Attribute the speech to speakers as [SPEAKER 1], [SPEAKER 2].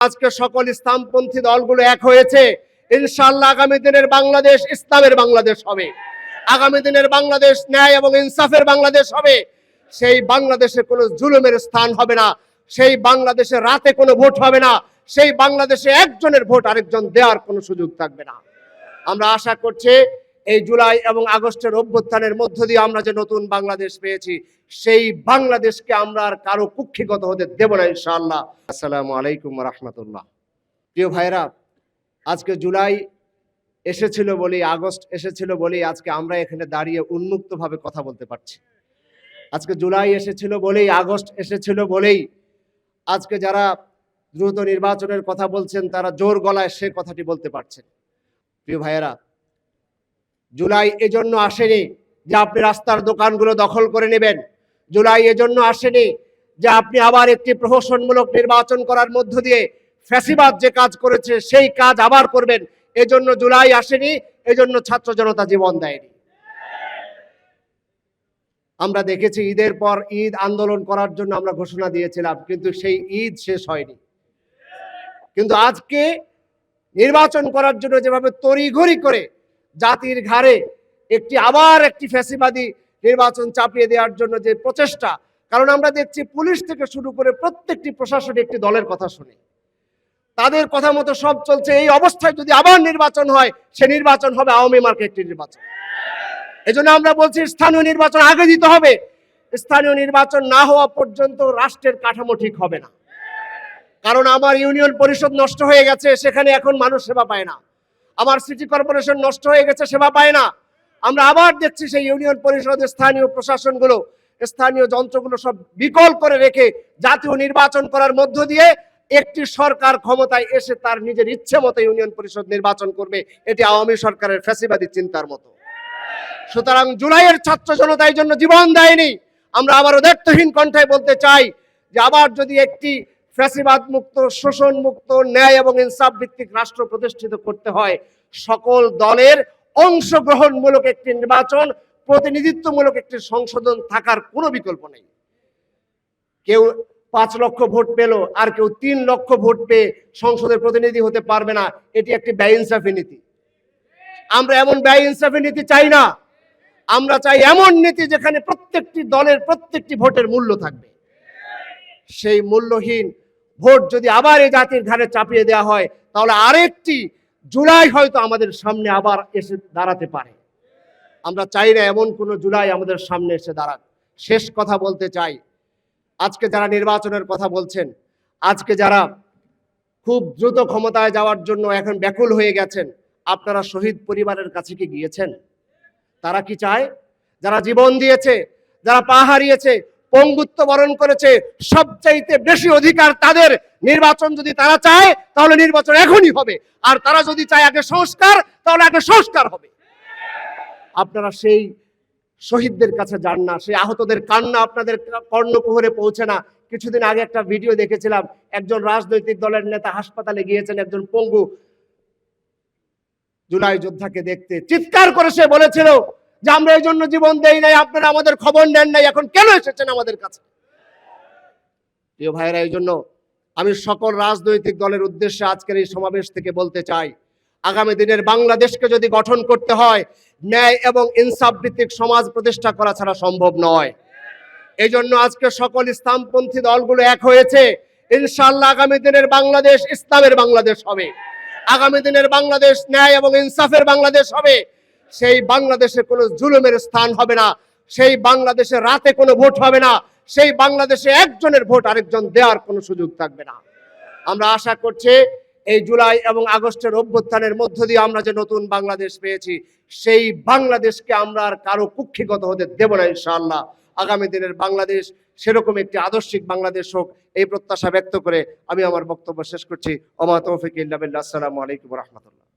[SPEAKER 1] আজকে সকল ইসলামপন্থী দলগুলো এক হয়েছে। ইনশাআল্লাহ আগামী দিনের বাংলাদেশ ইসলামের বাংলাদেশ হবে। আগামী দিনের বাংলাদেশ ন্যায় এবং ইনসাফের বাংলাদেশ হবে। সেই বাংলাদেশে কোনো জুলুমের স্থান হবে না। সেই বাংলাদেশে রাতে কোনো ভোট হবে না। সেই বাংলাদেশে একজনের ভোট আরেকজন দেওয়ার কোনো সুযোগ থাকবে না। আমরা আশা করছি এই জুলাই এবং আগস্টের অভ্যুত্থানের মধ্য দিয়ে আমরা যে নতুন বাংলাদেশ পেয়েছি, সেই বাংলাদেশকে আমরা আর কারও কুক্ষিগত হতে দেব না ইনশাআল্লাহ। আসসালামু আলাইকুম রহমতুল্লাহ। প্রিয় ভাইরা আজকে জুলাই এসেছিল বলেই, আগস্ট এসেছিল বলেই আজকে আমরা এখানে দাঁড়িয়ে উন্মুক্তভাবে কথা বলতে পারছি। আজকে জুলাই এসেছিল বলেই, আগস্ট এসেছিল বলেই আজকে যারা দ্রুত নির্বাচনের কথা বলছেন, তারা জোর গলায় সে কথাটি বলতে পারছেন। প্রিয় ভাইয়েরা জুলাই এজন্য আসেনি যে আপনি রাস্তার দোকানগুলো দখল করে নেবেন। জুলাই এজন্য আসেনি যে আপনি আবার একটি প্রহসনমূলক নির্বাচন করার মধ্য দিয়ে ফ্যাসিবাদ যে কাজ করেছে, সেই কাজ আবার করবেন। এজন্য জুলাই আসেনি, এজন্য ছাত্র জনতা জীবন দেয়নি। আমরা দেখেছি ঈদের পর ঈদ আন্দোলন করার জন্য আমরা ঘোষণা দিয়েছিলাম, কিন্তু সেই ঈদ শেষ হয়নি। কিন্তু আজকে নির্বাচন করার জন্য যেভাবে তড়িঘড়ি করে জাতির ঘাড়ে একটি আবার একটি ফ্যাসিবাদী নির্বাচন চাপিয়ে দেওয়ার জন্য যে প্রচেষ্টা, কারণ আমরা দেখছি পুলিশ থেকে শুরু করে প্রত্যেকটি প্রশাসন একটি দলের কথা শুনে। তাদের কথা মতো সব চলছে, এই অবস্থায় যদি আবার নির্বাচন হয়, সে নির্বাচন হবে আওয়ামী মার্কে একটি নির্বাচন। এজন্য আমরা বলছি স্থানীয় নির্বাচন আগে দিতে হবে। স্থানীয় নির্বাচন না হওয়া পর্যন্ত রাষ্ট্রের কাঠামো ঠিক হবে না। কারণ আমার ইউনিয়ন পরিষদ নষ্ট হয়ে গেছে, সেখানে এখন মানুষ সেবা পায় না। আমার সিটি কর্পোরেশন নষ্ট হয়ে গেছে, সেবা পায় না। আমরা আবার দেখছি সেই ইউনিয়ন পরিষদের স্থানীয় প্রশাসনগুলো, স্থানীয় যন্ত্রগুলো সব বিকল করে রেখে জাতীয় নির্বাচন করার মধ্য দিয়ে একটি সরকার ক্ষমতায় এসে তার নিজের ইচ্ছে মতো ইউনিয়ন পরিষদ নির্বাচন করবে। এটি আওয়ামী সরকারের ফ্যাসিবাদী চিন্তার মতো। সুতরাং জুলাইয়ের ছাত্র জনতা জন্য জীবন দেয়নি। আমরা আবারও দায়িত্বহীন কণ্ঠায় বলতে চাই যে আবার যদি একটি ফ্যাসিবাদ মুক্ত শোষণ মুক্ত ন্যায় এবং ইনসাফ ভিত্তিক রাষ্ট্র প্রতিষ্ঠিত করতে হয়। সকল দলের অংশগ্রহণমূলক একটি নির্বাচন, প্রতিনিধিত্বমূলক একটি সংশোধন থাকার কোনো বিকল্প নেই। কেউ পাঁচ লক্ষ ভোট পেল, আর কেউ তিন লক্ষ ভোট পেয়ে সংসদের প্রতিনিধি হতে পারবে না, এটি একটি ব্যয়ইনসাফি নীতি। আমরা এমন ব্যয়ইনসাফি নীতি চাই না। আমরা চাই এমন নীতি যেখানে প্রত্যেকটি দলের প্রত্যেকটি ভোটের মূল্য থাকবে। সেই মূল্যহীন ভোট যদি আবার এই জাতির ঘাড়ে চাপিয়ে দেওয়া হয়, তাহলে আরেকটি জুলাই হয়তো আমাদের সামনে আবার এসে দাঁড়াতে পারে। আমরা চাই না এমন কোনো জুলাই আমাদের সামনে এসে দাঁড়াক। শেষ কথা বলতে চাই, আজকে যারা নির্বাচনের কথা বলছেন, আজকে যারা খুব দ্রুত ক্ষমতায় যাওয়ার জন্য এখন ব্যাকুল হয়ে গেছেন, আপনারা শহীদ পরিবারের কাছে কি গিয়েছেন? তারা কি চায়? যারা জীবন দিয়েছে, যারা পা হারিয়েছে পঙ্গুত্ব বরণ করেছে, সবচাইতে বেশি অধিকার তাদের। নির্বাচন যদি তারা চায়, তাহলে নির্বাচন এখনই হবে। আর তারা যদি চায় আগে সংস্কার, তাহলে আগে সংস্কার হবে। আপনারা সেই শহীদদের কাছে যান না, সেই আহতদের কান্না আপনাদের কর্ণকুহরে পৌঁছে না। কিছুদিন আগে একটা ভিডিও দেখেছিলাম, একজন রাজনৈতিক দলের নেতা হাসপাতালে গিয়েছেন একজন পঙ্গু। জুলাই যোদ্ধাকে দেখতে চিৎকার করে সে বলেছিল যে আমরা এই জন্য জীবন দেই নাই, আপনারা আমাদের খবর নেন নাই, এখন কেন এসেছেন আমাদের কাছে? প্রিয় ভাইরা এই জন্য আমি সকল রাজনৈতিক দলের উদ্দেশ্যে আজকের এই সমাবেশ থেকে বলতে চাই, আগামী দিনের বাংলাদেশকে যদি গঠন করতে হয়, ন্যায় এবং ইনসাফ ভিত্তিক সমাজ প্রতিষ্ঠা করা ছাড়া সম্ভব নয়। এই জন্য আজকে সকল ইসলামপন্থী দলগুলো এক হয়েছে, ইনশাআল্লাহ আগামী দিনের বাংলাদেশ ইসলামের বাংলাদেশ হবে। আগামী দিনের বাংলাদেশ ন্যায় এবং ইনসাফের বাংলাদেশ হবে। সেই বাংলাদেশে কোনো জুলুমের স্থান হবে না। সেই বাংলাদেশে রাতে কোনো ভোট হবে না। সেই বাংলাদেশে একজনের ভোট আরেকজন দেওয়ার কোনো সুযোগ থাকবে না। আমরা আশা করছি এই জুলাই এবং আগস্টের অভ্যুত্থানের মধ্য দিয়ে আমরা যে নতুন বাংলাদেশ পেয়েছি, সেই বাংলাদেশকে আমরা আর কারও কুক্ষিগত হতে দেব না ইনশাআল্লাহ। আগামী দিনের বাংলাদেশ সেরকম একটি আদর্শিক বাংলাদেশ হোক এই প্রত্যাশা ব্যক্ত করে আমি আমার বক্তব্য শেষ করছি। ওমা তৌফিক ইল্লা বিল্লাহ। আসসালামু আলাইকুম রহমতুল্লাহ।